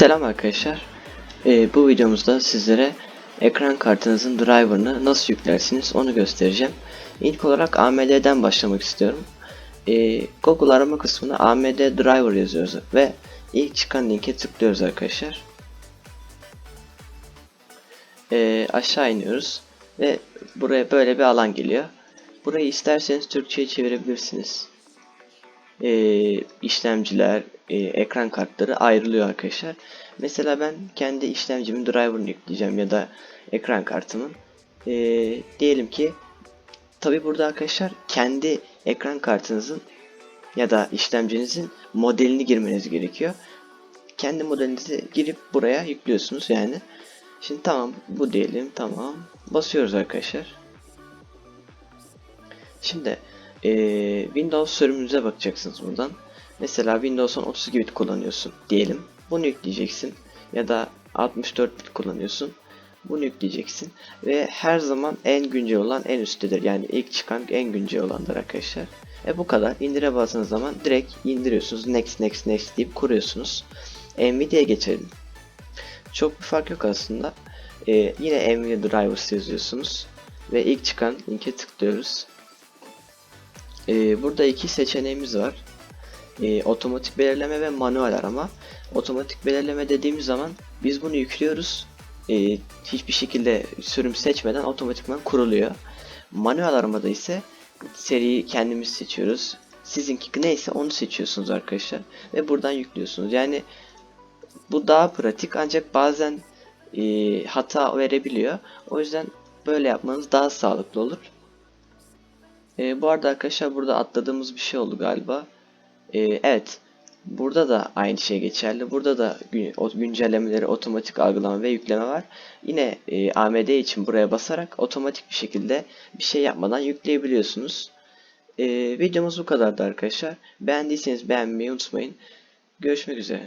Selam arkadaşlar. Ee, bu videomuzda sizlere ekran kartınızın driver'ını nasıl yüklersiniz onu göstereceğim. İlk olarak AMD'den başlamak istiyorum. Ee, Google arama kısmına AMD driver yazıyoruz ve ilk çıkan linke tıklıyoruz arkadaşlar. Ee, aşağı iniyoruz ve buraya böyle bir alan geliyor. Burayı isterseniz Türkçe'ye çevirebilirsiniz. Ee, işlemciler, e, ekran kartları ayrılıyor arkadaşlar. Mesela ben kendi işlemcimin driver'ını yükleyeceğim ya da ekran kartımın. Ee, diyelim ki tabi burada arkadaşlar kendi ekran kartınızın ya da işlemcinizin modelini girmeniz gerekiyor. Kendi modelinizi girip buraya yüklüyorsunuz yani. Şimdi tamam bu diyelim tamam. Basıyoruz arkadaşlar. Şimdi eee, Windows sürümünüze bakacaksınız buradan. Mesela Windows 10 32 bit kullanıyorsun diyelim. Bunu yükleyeceksin. Ya da 64 bit kullanıyorsun. Bunu yükleyeceksin. Ve her zaman en güncel olan en üsttedir. Yani ilk çıkan en güncel olandır arkadaşlar. E bu kadar. İndire bastığınız zaman direkt indiriyorsunuz. Next next next deyip kuruyorsunuz. Nvidia'ya geçelim. Çok bir fark yok aslında. Ee, yine Nvidia Drivers yazıyorsunuz. Ve ilk çıkan linke tıklıyoruz. Ee, burada iki seçeneğimiz var. Ee, otomatik belirleme ve manuel arama. Otomatik belirleme dediğimiz zaman biz bunu yüklüyoruz. Ee, hiçbir şekilde sürüm seçmeden otomatikman kuruluyor. Manuel aramada ise seriyi kendimiz seçiyoruz. Sizinki neyse onu seçiyorsunuz arkadaşlar. Ve buradan yüklüyorsunuz. Yani bu daha pratik ancak bazen e, hata verebiliyor. O yüzden böyle yapmanız daha sağlıklı olur. E, bu arada arkadaşlar burada atladığımız bir şey oldu galiba. E, evet. Burada da aynı şey geçerli. Burada da gün, o güncellemeleri otomatik algılama ve yükleme var. Yine e, AMD için buraya basarak otomatik bir şekilde bir şey yapmadan yükleyebiliyorsunuz. E, videomuz bu kadardı arkadaşlar. Beğendiyseniz beğenmeyi unutmayın. Görüşmek üzere.